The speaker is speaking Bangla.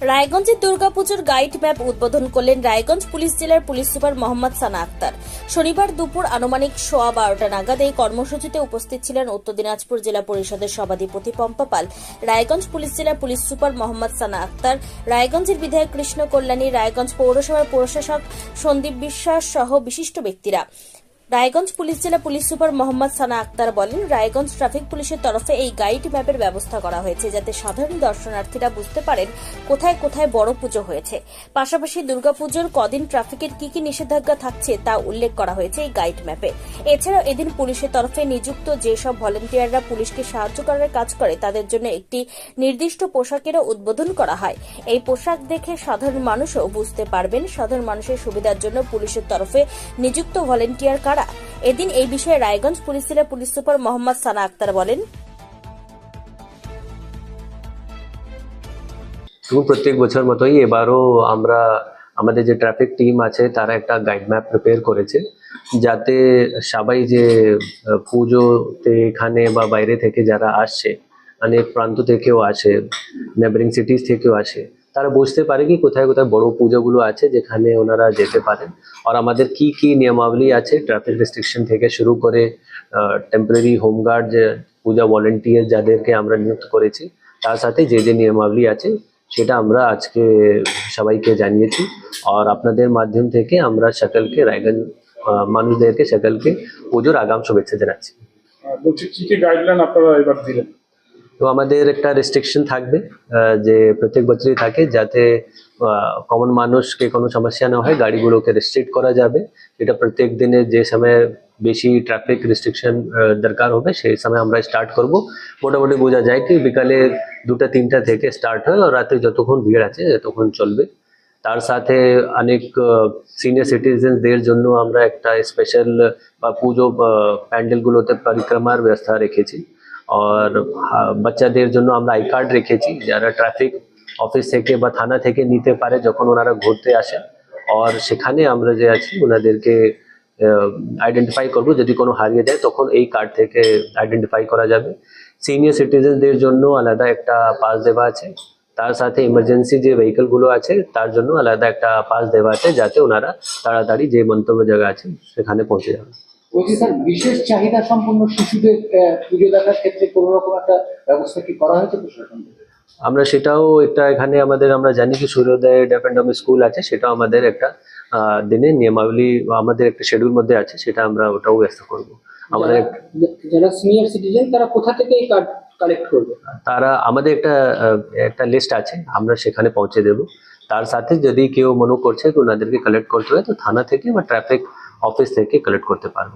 রায়গঞ্জের দুর্গাপুজোর গাইড ম্যাপ উদ্বোধন করলেন রায়গঞ্জ পুলিশ জেলার পুলিশ সুপার মোহাম্মদ সানা আক্তার। শনিবার দুপুর আনুমানিক সোয়া বারোটা নাগাদ এই কর্মসূচিতে উপস্থিত ছিলেন উত্তর দিনাজপুর জেলা পরিষদের সভাধিপতি পম্পা পাল, রায়গঞ্জ পুলিশ জেলার পুলিশ সুপার মোহাম্মদ সানা আক্তার, রায়গঞ্জের বিধায়ক কৃষ্ণ কল্যাণী, রায়গঞ্জ পৌরসভার প্রশাসক সন্দীপ বিশ্বাস সহ বিশিষ্ট ব্যক্তিরা। রায়গঞ্জ পুলিশ জেলা পুলিশ সুপার মোহাম্মদ সানা আক্তার বলেন, রায়গঞ্জ ট্রাফিক পুলিশের তরফে এই গাইড ম্যাপের ব্যবস্থা করা হয়েছে যাতে সাধারণ দর্শনার্থীরা বুঝতে পারেন কোথায় কোথায় বড় পুজো হয়েছে। পাশাপাশি দুর্গাপুজোর কদিন ট্রাফিকের কি কি নিষেধাজ্ঞা থাকছে তা উল্লেখ করা হয়েছে এই গাইড ম্যাপে। এছাড়াও এদিন পুলিশের তরফে নিযুক্ত যেসব ভলেন্টিয়াররা পুলিশকে সাহায্য করার কাজ করে, তাদের জন্য একটি নির্দিষ্ট পোশাকেরও উদ্বোধন করা হয়। এই পোশাক দেখে সাধারণ মানুষও বুঝতে পারবেন, সাধারণ মানুষের সুবিধার জন্য পুলিশের তরফে নিযুক্ত ভলেন্টিয়ার এদিন এই বিষয়ে রায়গঞ্জ পুলিশ জেলার পুলিশ সুপার মোহাম্মদ সানা আক্তার বলেন। প্রত্যেক বছর মতোই এবারও আমরা, আমাদের যে ট্রাফিক টিম আছে, তারা একটা গাইড ম্যাপ প্রিপেয়ার করেছে, যাতে সবাই যে পুজোতে এখানে বা বাইরে থেকে যারা আসছে অনেক প্রান্ত থেকেও আসে নেবারিং সিটিজ থেকেও আসে তারা বুঝতে পারে কি কোথায় কোথায় বড় পুজোগুলো আছে যেখানে ওনারা যেতে পারেন। আর আমাদের কি কি নিয়মাবলী আছে? ট্রাফিক রেস্ট্রিকশন থেকে শুরু করে টেম্পোরারি হোমগার্ড যে পূজা ভলেন্টিয়ার যাদেরকে আমরা নিযুক্ত করেছি, তার সাথে যে যে নিয়মাবলী আছে সেটা আমরা আজকে সবাইকে জানিয়েছি। আর আপনাদের মাধ্যম থেকে আমরা সকলকে, রায়গঞ্জ মানুষদেরকে সকলকে পুজোর আগাম শুভেচ্ছা জানাচ্ছি। বলছি, কি কি গাইডলাইন আপনারা এবার দিলেন? তো আমাদের একটা রেস্ট্রিকশন থাকবে যে প্রত্যেক বছরই থাকে যাতে কমন মানুষকে কোনো সমস্যা না হয়, গাড়িগুলোকে রেস্ট্রিক্ট করা যাবে। এটা প্রত্যেক দিনে যে সময় বেশি ট্রাফিক রেস্ট্রিকশন দরকার হবে, সেই সময় আমরা স্টার্ট করব। মোটামুটি বোঝা যায় কি বিকালে দুটা, তিনটা থেকে স্টার্ট হয় আর রাতে যতক্ষণ ভিড় আছে ততক্ষণ চলবে। তার সাথে অনেক সিনিয়র সিটিজেনদের জন্য আমরা একটা স্পেশাল বা পুজো প্যান্ডেলগুলোতে পরিক্রমার ব্যবস্থা রেখেছি। আর বাচ্চাদের জন্য আমরা আই কার্ড রেখেছি যারা ট্রাফিক অফিস থেকে বা থানা থেকে নিতে পারে যখন ওনারা ঘুরতে আসে আর সেখানে আমরা যে আছি ওনাদেরকে আইডেন্টিফাই করব যদি কোনো হারিয়ে যায় তখন এই কার্ড থেকে আইডেন্টিফাই করা যাবে সিনিয়র সিটিজেনদের জন্য আলাদা একটা পাস দেওয়া আছে তার সাথে ইমার্জেন্সি যে ভেহিকলগুলো আছে তার জন্য আলাদা একটা পাস দেওয়া আছে যাতে ওনারা তাড়াতাড়ি যে মন্তব্য জায়গা আছে সেখানে পৌঁছে যাবে বলছি স্যার বিশেষ চাহিদা সম্পন্ন শিশুদের পুজো দেখার ক্ষেত্রে কোনো রকম একটা ব্যবস্থা কি করা হয়েছে প্রশাসন আমরা সেটাও একটা এখানে আমাদের আমরা জানি কি সূর্যোদয় ডেফেন্ডমি স্কুল আছে সেটাও আমাদের একটা দিনে নিয়মাবলী আমাদের একটা শিডিউল মধ্যে আছে সেটা আমরা ওটাও ব্যস্ত করব। আমাদের যারা- যারা সিনিয়র সিটিজেন তারা কোথা থেকে এই কার্ড কালেক্ট করবে? তারা আমাদের একটা একটা লিস্ট আছে আমরা সেখানে পৌঁছে দেব। তার সাথে যদি কেউ মনে করছে ওনাদেরকে কালেক্ট করতে হয় তো থানা থেকে বা ট্রাফিক অফিস থেকে কালেক্ট করতে পারব